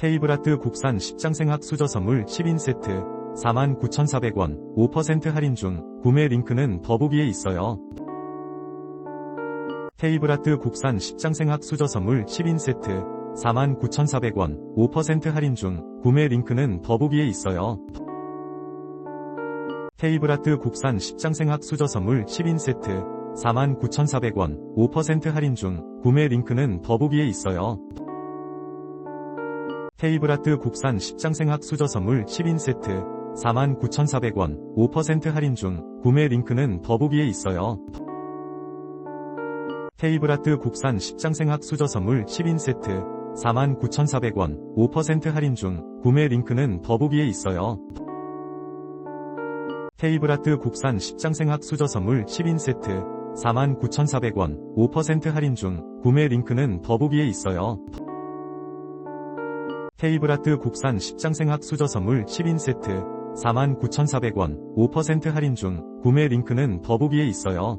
테이블아트 국산 십장생학 수저 선물 10인 세트 49,400원 5% 할인 중 구매 링크는 더보기에 있어요. 테이블아트 국산 십장생학 수저 선물 10인 세트 49,400원 5% 할인 중 구매 링크는 더보기에 있어요. 테이블아트 국산 십장생학 수저 선물 10인 세트 49,400원 5% 할인 중 구매 링크는 더보기에 있어요. 테이블아트 국산 십장생학 수저 선물 10인 세트 49,400원 5% 할인 중 구매 링크는 더보기에 있어요. 테이블아트 국산 십장생학 수저 선물 10인 세트 49,400원 5% 할인 중 구매 링크는 더보기에 있어요. 테이블아트 국산 십장생학 수저 선물 10인 세트 49,400원 5% 할인 중 구매 링크는 더보기에 있어요. 테이블아트 국산 십장생학 수저 선물 10인 세트 49,400원 5% 할인 중 구매 링크는 더보기에 있어요.